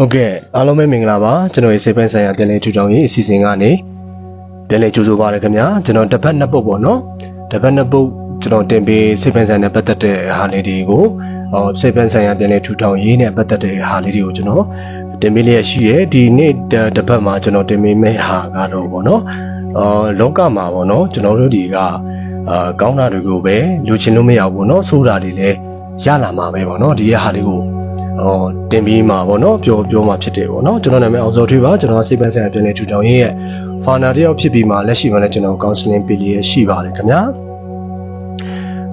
ဟုတ်ကဲ့အားလုံးပဲမင်္ဂလာပါကျွန်တော်ရဲ့စေပန်းဆိုင်ရာပြန်လည်ထူထောင်ရေးအစီအစဉ်ကနေပြန်လည်ကြိုဆိုပါရခင်ဗျာကျွန်တော်တစ်ဖက်နှစ်ပုတ်ပေါ့နော်တစ်ဖက်နှစ်ပုတ်ကျွန်တော်တင်ပေးစေပန်းဆိုင်နဲ့ပတ်သက်တဲ့ဟာလေးတွေကိုဟောစေပန်းဆိုင်ရာပြန်လည်ထူထောင်ရေးနဲ့ပတ်သက်တဲ့ဟာလေးတွေကိုကျွန်တော်တင်ပေးလျက်ရှိရယ်ဒီနေ့တစ်ဖက်မှာကျွန်တော်တင်ပေးမယ့်ဟာကတော့ပေါ့နော်အော်လောကမှာပေါ့နော်ကျွန်တော်တို့ဒီကအာကောင်းတာတွေကိုပဲလူချင်းလို့မရဘူးပေါ့နော်ဆိုတာတွေလည်းရလာမှာပဲပေါ့နော်ဒီရဲ့ဟာလေးကို ဟောတင်ပြီးမှာပေါ့နော်ပြောပြောမှာဖြစ်တယ်ပေါ့နော်ကျွန်တော်နာမည်အောင်စောထွေးပါကျွန်တော်စိတ်ပန်းဆိုင်ရာပြည်နယ်ထူထောင်ရေးရဲ့ founder တယောက်ဖြစ်ပြီးမှလက်ရှိမှာလည်းကျွန်တော် counseling ပေးရရှိပါတယ်ခင်ဗျာ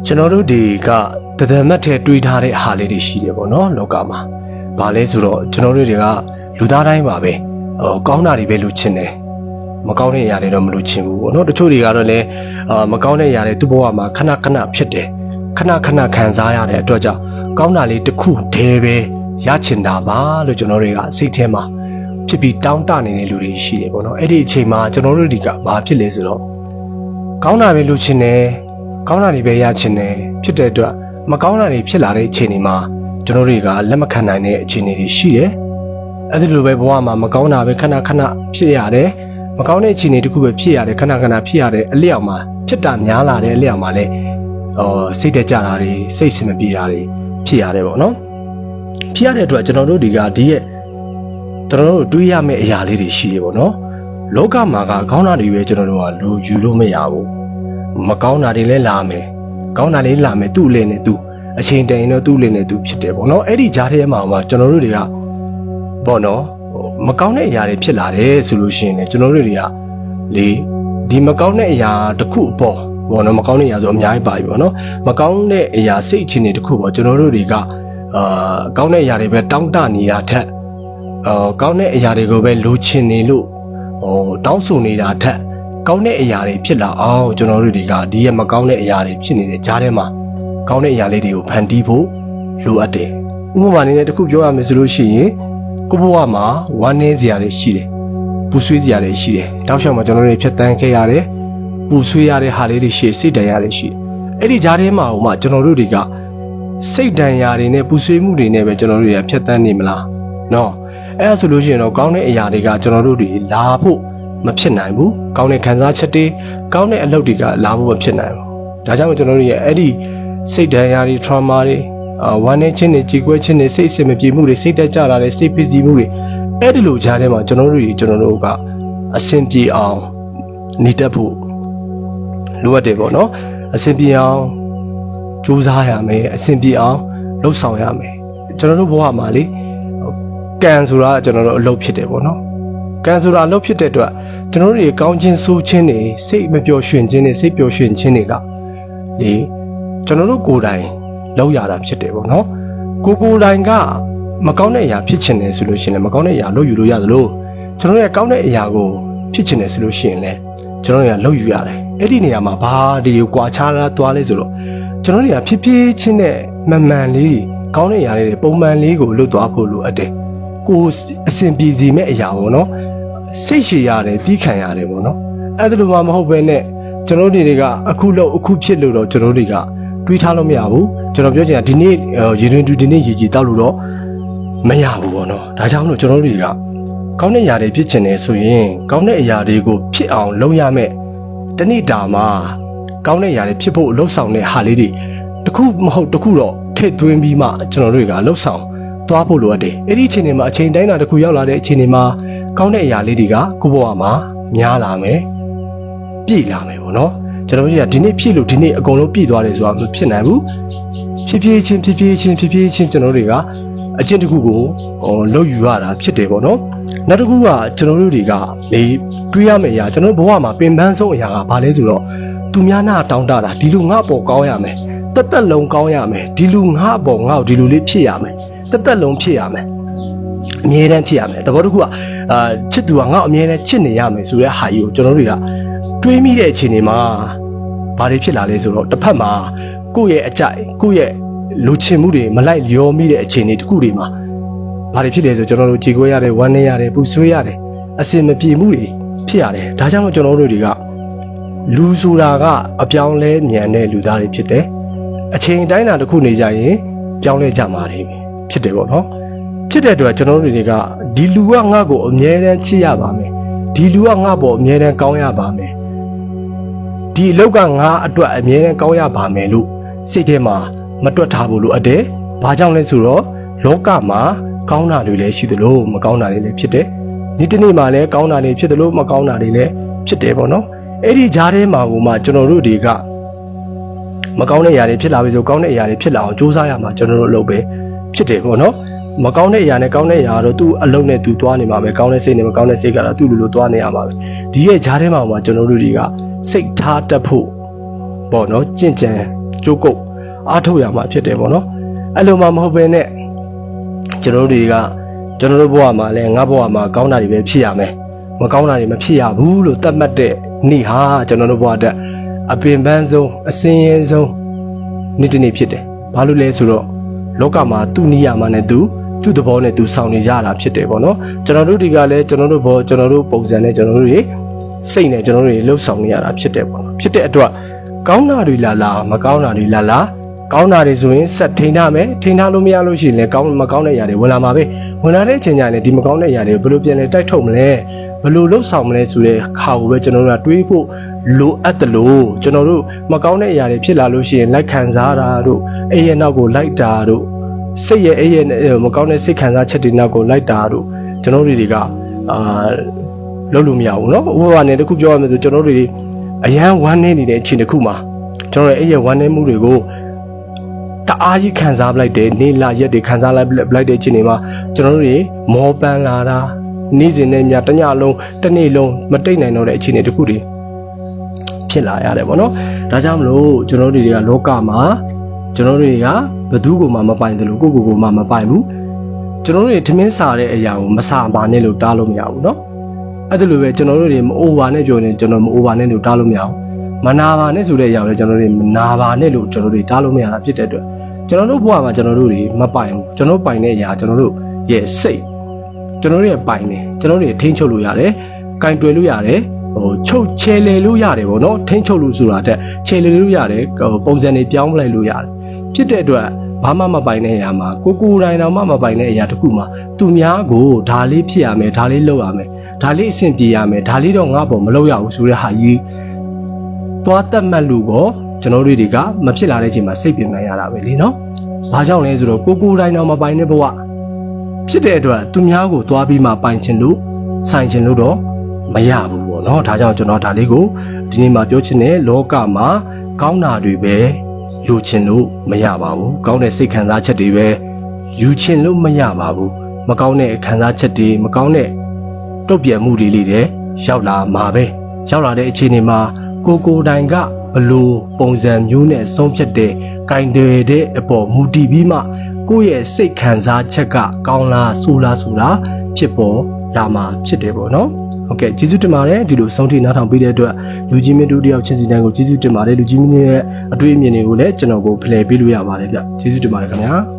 ကျွန်တော်တို့ဒီကတဒမတ်ထဲတွေးထားတဲ့ဟာလေးတွေရှိတယ်ပေါ့နော်လောကမှာဘာလဲဆိုတော့ကျွန်တော်တို့တွေကလူသားတိုင်းပါပဲဟိုကောင်းတာတွေပဲလူချင်းတယ်မကောင်းတဲ့အရာတွေတော့မလူချင်းဘူးပေါ့နော်တချို့တွေကတော့လည်းအာမကောင်းတဲ့အရာတွေသူ့ဘဝမှာခဏခဏဖြစ်တယ်ခဏခဏခံစားရတဲ့အတွက်ကြောင့် ကောင်းတာလေးတစ်ခုတည်းပဲရချင်တာပါလို့ကျွန်တော်တွေကစိတ်ထဲမှာဖြစ်ပြီးတောင်းတနေတဲ့လူတွေရှိတယ်ပေါ့နော်အဲ့ဒီအချိန်မှာကျွန်တော်တို့ဒီကဘာဖြစ်လဲဆိုတော့ကောင်းတာပဲလူချင်းတယ်ကောင်းတာတွေပဲရချင်တယ်ဖြစ်တဲ့အတွက်မကောင်းတာတွေဖြစ်လာတဲ့အချိန်တွေမှာကျွန်တော်တွေကလက်မခံနိုင်တဲ့အခြေအနေတွေရှိတယ်အဲ့ဒီလိုပဲဘဝမှာမကောင်းတာပဲခဏခဏဖြစ်ရတယ်မကောင်းတဲ့အခြေအနေတစ်ခုပဲဖြစ်ရတယ်ခဏခဏဖြစ်ရတယ်အလျောက်မှာဖြစ်တာများလာတဲ့အလျောက်မှာလည်းဟောစိတ်တက်ကြတာတွေစိတ်ဆင်မပြေတာတွေ ဖြစ်ရတယ်ပေါ့နော်ဖြစ်ရတဲ့အတွက်ကျွန်တော်တို့ဒီကဒီရဲ့ကျွန်တော်တို့တွေးရမယ့်အရာလေးတွေရှိတယ်ပေါ့နော်လောကမှာကကောင်းတာတွေပဲကျွန်တော်တို့ကလူယူလို့မရဘူးမကောင်းတာတွေလည်းလာမယ်ကောင်းတာလေးလာမယ်သူ့လည်းနဲ့သူအချိန်တန်ရင်တော့သူ့လည်းနဲ့သူဖြစ်တယ်ပေါ့နော်အဲ့ဒီကြားထဲမှာမှကျွန်တော်တို့တွေကပေါ့နော်ဟိုမကောင်းတဲ့အရာတွေဖြစ်လာတယ်ဆိုလို့ရှိရင်လည်းကျွန်တော်တို့တွေကလေဒီမကောင်းတဲ့အရာတစ်ခုအပေါ် ပေါ့နော်မကောင်းတဲ့အရာဆိုအများကြီးပါပြီပေါ့နော်မကောင်းတဲ့အရာစိတ်အခြေအနေတစ်ခုပေါ့ကျွန်တော်တို့တွေကအာကောင်းတဲ့အရာတွေပဲတောင်းတနေတာထက်အာကောင်းတဲ့အရာတွေကိုပဲလိုချင်နေလို့ဟိုတောင်းဆိုနေတာထက်ကောင်းတဲ့အရာတွေဖြစ်လာအောင်ကျွန်တော်တို့တွေကဒီရဲ့မကောင်းတဲ့အရာတွေဖြစ်နေတဲ့ကြားထဲမှာကောင်းတဲ့အရာလေးတွေကိုဖန်တီးဖို့လိုအပ်တယ်ဥပမာအနေနဲ့တစ်ခုပြောရမယ်ဆိုလို့ရှိရင်ကိုဘဝမှာဝမ်းနည်းစရာတွေရှိတယ်ပူဆွေးစရာတွေရှိတယ်တောက်လျှောက်မှာကျွန်တော်တို့တွေဖြတ်တန်းခဲ့ရတယ် ပူဆွေးရတဲ့ဟာလေးတွေရှိစိတ်တန်ရာတွေရှိတယ်အဲ့ဒီကြားထဲမှာဟိုမှာကျွန်တော်တို့တွေကစိတ်တန်ရာတွေနဲ့ပူဆွေးမှုတွေနဲ့ပဲကျွန်တော်တို့တွေကဖြတ်တန်းနေမလားနော်အဲ့ဒါဆိုလို့ရှိရင်တော့ကောင်းတဲ့အရာတွေကကျွန်တော်တို့တွေလာဖို့မဖြစ်နိုင်ဘူးကောင်းတဲ့ခံစားချက်တွေကောင်းတဲ့အလုပ်တွေကလာဖို့မဖြစ်နိုင်ဘူးဒါကြောင့်ကျွန်တော်တို့ရဲ့အဲ့ဒီစိတ်ဒဏ်ရာတွေ trauma တွေအာဝမ်းနေခြင်းတွေကြေကွဲခြင်းတွေစိတ်အဆင်မပြေမှုတွေစိတ်တက်ကြတာတွေစိတ်ဖိစီးမှုတွေအဲ့ဒီလိုကြားထဲမှာကျွန်တော်တို့တွေကျွန်တော်တို့ကအဆင်ပြေအောင်နေတတ်ဖို့ လိုအပ်တယ်ပေါ့နော်အဆင်ပြေအောင်ကြိုးစားရမယ်အဆင်ပြေအောင်လှုပ်ဆောင်ရမယ်ကျွန်တော်တို့ဘဝမှာလေကံဆိုတာကကျွန်တော်တို့အလုပ်ဖြစ်တယ်ပေါ့နော်ကံဆိုတာအလုပ်ဖြစ်တဲ့အတွက်ကျွန်တော်တို့တွေကောင်းခြင်းဆိုးခြင်းတွေစိတ်မပျော်ရွှင်ခြင်းတွေစိတ်ပျော်ရွှင်ခြင်းတွေကလေကျွန်တော်တို့ကိုယ်တိုင်လောက်ရတာဖြစ်တယ်ပေါ့နော်ကိုကိုယ်တိုင်ကမကောင်းတဲ့အရာဖြစ်ချင်တယ်ဆိုလို့ရှိရင်လည်းမကောင်းတဲ့အရာလုပ်ယူလို့ရသလိုကျွန်တော်တို့ရဲ့ကောင်းတဲ့အရာကိုဖြစ်ချင်တယ်ဆိုလို့ရှိရင်လည်း ကျွန်တော်တို့ကလုပ်ယူရတယ်အဲ့ဒီနေရာမှာဘာဒီကိုကွာခြားတာသွားလဲဆိုတော့ကျွန်တော်တို့ကဖြစ်ဖြစ်ချင်းနဲ့မမှန်လေးကောင်းတဲ့အရာလေးတွေပုံမှန်လေးကိုလွတ်သွားဖို့လိုအပ်တယ်ကိုယ်အစဉ်ပြေစီမဲ့အရာပေါ့နော်စိတ်ရှည်ရတယ်တီးခံရတယ်ပေါ့နော်အဲ့ဒါလိုမှမဟုတ်ဘဲနဲ့ကျွန်တော်တို့တွေကအခုလို့အခုဖြစ်လို့တော့ကျွန်တော်တို့တွေကတွေးထားလို့မရဘူးကျွန်တော်ပြောချင်တာဒီနေ့ရေတွင်တူဒီနေ့ရေကြီးတောက်လို့တော့မရဘူးပေါ့နော်ဒါကြောင့်လို့ကျွန်တော်တို့တွေက ကောင်းတဲ့အရာတွေဖြစ်ချင်တယ်ဆိုရင် ကောင်းတဲ့အရာတွေကိုဖြစ်အောင်လုပ်ရမယ်တနေ့တာမှာကောင်းတဲ့အရာတွေဖြစ်ဖို့လှုပ်ဆောင်တဲ့ဟာလေးတွေတစ်ခုမဟုတ်တစ်ခုတော့ထည့်သွင်းပြီးမှကျွန်တော်တို့တွေကလှုပ်ဆောင်သွားဖို့လိုအပ်တယ်အဲ့ဒီအချိန်တွေမှာအချိန်တိုင်းတာတစ်ခုရောက်လာတဲ့အချိန်တွေမှာကောင်းတဲ့အရာလေးတွေကကိုယ့်ဘဝမှာများလာမယ်ပြည့်လာမယ်ပေါ့နော်ကျွန်တော်တို့ကဒီနေ့ဖြည့်လို့ဒီနေ့အကုန်လုံးပြည့်သွားတယ်ဆိုတာမဖြစ်နိုင်ဘူးဖြည်းဖြည်းချင်းဖြည်းဖြည်းချင်းဖြည်းဖြည်းချင်းကျွန်တော်တို့တွေက အကျင့်တစ်ခုကိုဟိုလုပ်ယူရတာဖြစ်တယ်ပေါ့နော်နောက်တစ်ခုကကျွန်တော်တို့တွေကလေတွေးရမယ့်အရာကျွန်တော်တို့ဘဝမှာပင်ပန်းဆုံးအရာကဘာလဲဆိုတော့သူများနာတောင်းတတာဒီလူငါ့အပေါ်ကောင်းရမယ်တက်တက်လုံးကောင်းရမယ်ဒီလူငါ့အပေါ်ငါ့ကိုဒီလူလေးဖြစ်ရမယ်တက်တက်လုံးဖြစ်ရမယ်အမြဲတမ်းဖြစ်ရမယ်သဘောတစ်ခုကအာချစ်သူကငါ့အမြဲတမ်းချစ်နေရမယ်ဆိုတဲ့ဟာကြီးကိုကျွန်တော်တို့တွေကတွေးမိတဲ့အချိန်တွေမှာဘာတွေဖြစ်လာလဲဆိုတော့တစ်ဖက်မှာကိုယ့်ရဲ့အကြိုက်ကိုယ့်ရဲ့ လူချင်မှုတွေမလိုက်လျောမိတဲ့အခြေအနေတစ်ခုတွေမှာဘာတွေဖြစ်လဲဆိုကျွန်တော်တို့ကြေကွဲရတယ်ဝမ်းနည်းရတယ်ပူဆွေးရတယ်အစင်မပြေမှုတွေဖြစ်ရတယ်ဒါကြောင့်မို့ကျွန်တော်တို့တွေကလူဆိုတာကအပြောင်းလဲမြန်တဲ့လူသားတွေဖြစ်တယ်အချိန်တိုင်းတာတစ်ခုနေကြရင်ပြောင်းလဲကြမှာတွေဖြစ်တယ်ပေါ့နော်ဖြစ်တဲ့အတွက်ကျွန်တော်တို့တွေကဒီလူကငါ့ကိုအမြဲတမ်းချစ်ရပါမယ်ဒီလူကငါ့ပေါ်အမြဲတမ်းကောင်းရပါမယ်ဒီအလောက်ကငါအတွက်အမြဲတမ်းကောင်းရပါမယ်လို့စိတ်ထဲမှာ မတွက်ထားဖို့လိုအပ်တယ်ဘာကြောင့်လဲဆိုတော့လောကမှာကောင်းတာတွေလည်းရှိသလိုမကောင်းတာတွေလည်းဖြစ်တယ်ဒီတစ်နေ့မှာလည်းကောင်းတာတွေဖြစ်သလိုမကောင်းတာတွေလည်းဖြစ်တယ်ပေါ့နော်အဲ့ဒီဂျားထဲမှာကိုမှကျွန်တော်တို့တွေကမကောင်းတဲ့အရာတွေဖြစ်လာပြီဆိုကောင်းတဲ့အရာတွေဖြစ်လာအောင်စူးစမ်းရမှာကျွန်တော်တို့အလုပ်ပဲဖြစ်တယ်ပေါ့နော်မကောင်းတဲ့အရာနဲ့ကောင်းတဲ့အရာကတော့သူ့အလုံးနဲ့သူသွားနေမှာပဲကောင်းတဲ့စိတ်နဲ့မကောင်းတဲ့စိတ်ကတော့သူ့လိုလိုသွားနေရမှာပဲဒီရဲ့ဂျားထဲမှာမှကျွန်တော်တို့တွေကစိတ်ထားတတ်ဖို့ပေါ့နော်ကြင့်ကြံကြိုးကုပ် အားထုတ်ရမှာဖြစ်တယ်ပေါ့နော်အဲ့လိုမှမဟုတ်ဘဲနဲ့ကျွန်တော်တို့တွေကကျွန်တော်တို့ဘဝမှာလည်းငါဘဝမှာကောင်းတာတွေပဲဖြစ်ရမယ်မကောင်းတာတွေမဖြစ်ရဘူးလို့သတ်မှတ်တဲ့နေ့ဟာကျွန်တော်တို့ဘဝအတွက်အပင်ပန်းဆုံးအစင်းရဲဆုံးနေ့တစ်နေ့ဖြစ်တယ်ဘာလို့လဲဆိုတော့လောကမှာသူ့နိယာမနဲ့သူသူ့သဘောနဲ့သူဆောင်နေကြတာဖြစ်တယ်ပေါ့နော်ကျွန်တော်တို့ဒီကလည်းကျွန်တော်တို့ဘောကျွန်တော်တို့ပုံစံနဲ့ကျွန်တော်တို့တွေစိတ်နဲ့ကျွန်တော်တို့တွေလှုပ်ဆောင်နေရတာဖြစ်တယ်ပေါ့နော်ဖြစ်တဲ့အတွက်ကောင်းတာတွေလာလာမကောင်းတာတွေလာလာ ကောင်းတာတွေဆိုရင်ဆက်ထိန်းထားမယ်ထိန်းထားလို့မရလို့ရှိရင်လည်းကောင်းမကောင်းတဲ့အရာတွေဝင်လာမှာပဲဝင်လာတဲ့အချိန်ကျရင်ဒီမကောင်းတဲ့အရာတွေဘယ်လိုပြန်လဲတိုက်ထုတ်မလဲဘယ်လိုလှုပ်ဆောင်မလဲဆိုတဲ့ခါကိုပဲကျွန်တော်တို့ကတွေးဖို့လိုအပ်တယ်လို့ကျွန်တော်တို့မကောင်းတဲ့အရာတွေဖြစ်လာလို့ရှိရင်လိုက်ခံစားတာတို့အဲ့ရဲ့နောက်ကိုလိုက်တာတို့ စိတ်ရဲ့အဲ့ရဲ့အဲ့မကောင်းတဲ့စိတ်ခံစားချက်တွေနောက်ကိုလိုက်တာတို့ကျွန်တော်တို့တွေကအာလုပ်လို့မရဘူးเนาะဥပမာနဲ့တခုပြောရမယ်ဆိုကျွန်တော်တို့တွေအရန်ဝမ်းနေနေတဲ့အချိန်တစ်ခုမှာကျွန်တော်တို့အဲ့ရဲ့ဝမ်းနေမှုတွေကို တအားကြီးခံစားလိုက်တယ်နေလာရက်တွေခံစားလိုက်လိုက်တဲ့အချိန်တွေမှာကျွန်တော်တို့တွေမောပန်းလာတာနေ့စဉ်နဲ့များတညလုံးတစ်နေ့လုံးမတိတ်နိုင်တော့တဲ့အခြေအနေတခုတွေဖြစ်လာရတယ်ပေါ့နော်ဒါကြောင့်မလို့ကျွန်တော်တို့တွေကလောကမှာကျွန်တော်တို့တွေကဘယ်သူ့ကိုမှမပိုင်တယ်လို့ကိုယ့်ကိုယ်ကိုမှမပိုင်ဘူးကျွန်တော်တို့တွေထမင်းစားတဲ့အရာကိုမစားပါနဲ့လို့တားလို့မရဘူးနော်အဲ့ဒါလိုပဲကျွန်တော်တို့တွေမအိုပါနဲ့ပြောနေကျွန်တော်မအိုပါနဲ့လို့တားလို့မရဘူးမနာပါနဲ့ဆိုတဲ့အရာကိုလည်းကျွန်တော်တို့တွေမနာပါနဲ့လို့ကျွန်တော်တို့တွေတားလို့မရတာဖြစ်တဲ့အတွက် ကျွန်တော်တို့ဘဝမှာကျွန်တော်တို့တွေမပိုင်ဘူးကျွန်တော်ပိုင်တဲ့အရာကျွန်တော်တို့ရဲ့စိတ်ကျွန်တော်တို့ရဲ့ပိုင်တယ်ကျွန်တော်တို့တွေထိန်းချုပ်လို့ရတယ်ကင်တွယ်လို့ရတယ်ဟိုချုပ်ချဲလေလို့ရတယ်ပေါ့နော်ထိန်းချုပ်လို့ဆိုတာတက်ချဲလေလို့ရတယ်ဟိုပုံစံတွေပြောင်းလိုက်လို့ရတယ်ဖြစ်တဲ့အတွက်ဘာမှမပိုင်တဲ့အရာမှာကိုကိုယ်တိုင်တော့မှမပိုင်တဲ့အရာတစ်ခုမှာသူများကိုဒါလေးဖြစ်ရမယ်ဒါလေးလုပ်ရမယ်ဒါလေးအဆင်ပြေရမယ်ဒါလေးတော့ငါ့ဘောမလုပ်ရဘူးဆိုတဲ့ဟာကြီးသွားတက်မှတ်လို့ကော ကျွန်တော်တို့တွေကမဖြစ်လာတဲ့အချိန်မှာစိတ်ပြင်မှန်းရတာပဲလေနော်။ဘာကြောင့်လဲဆိုတော့ကိုကိုယ်တိုင်တော့မပိုင်တဲ့ဘဝဖြစ်တဲ့အတွက်သူများကိုသွားပြီးမှပိုင်ချင်လို့ဆိုင်ချင်လို့တော့မရဘူးပေါ့နော်။ဒါကြောင့်ကျွန်တော်ဒါလေးကိုဒီနေ့မှာပြောချင်တဲ့လောကမှာကောင်းတာတွေပဲယူချင်လို့မရပါဘူးကောင်းတဲ့စိတ်ခံစားချက်တွေပဲယူချင်လို့မရပါဘူးမကောင်းတဲ့ခံစားချက်တွေမကောင်းတဲ့တုတ်ပြတ်မှုတွေလေးတွေရောက်လာမှာပဲရောက်လာတဲ့အခြေအနေမှာကိုကိုတိုင်က ဘလို့ပုံစံမျိုးနဲ့ဆုံးဖြတ်တဲ့ကင်တယ်တဲ့အပေါ်မူတည်ပြီးမှကိုယ့်ရဲ့စိတ်ခံစားချက်ကကောင်းလားဆိုးလားဆိုတာဖြစ်ပေါ်လာမှာဖြစ်တယ်ပေါ့နော်ဟုတ်ကဲ့ကျေးဇူးတင်ပါတယ်ဒီလိုဆုံးထိနားထောင်ပေးတဲ့အတွက်လူကြီးမင်းတို့တယောက်ချင်းစီတန်းကိုကျေးဇူးတင်ပါတယ်လူကြီးမင်းရဲ့အတွေ့အမြင်တွေကိုလည်းကျွန်တော်ကိုဖလှယ်ပေးလို့ရပါတယ်ဗျကျေးဇူးတင်ပါတယ်ခင်ဗျာ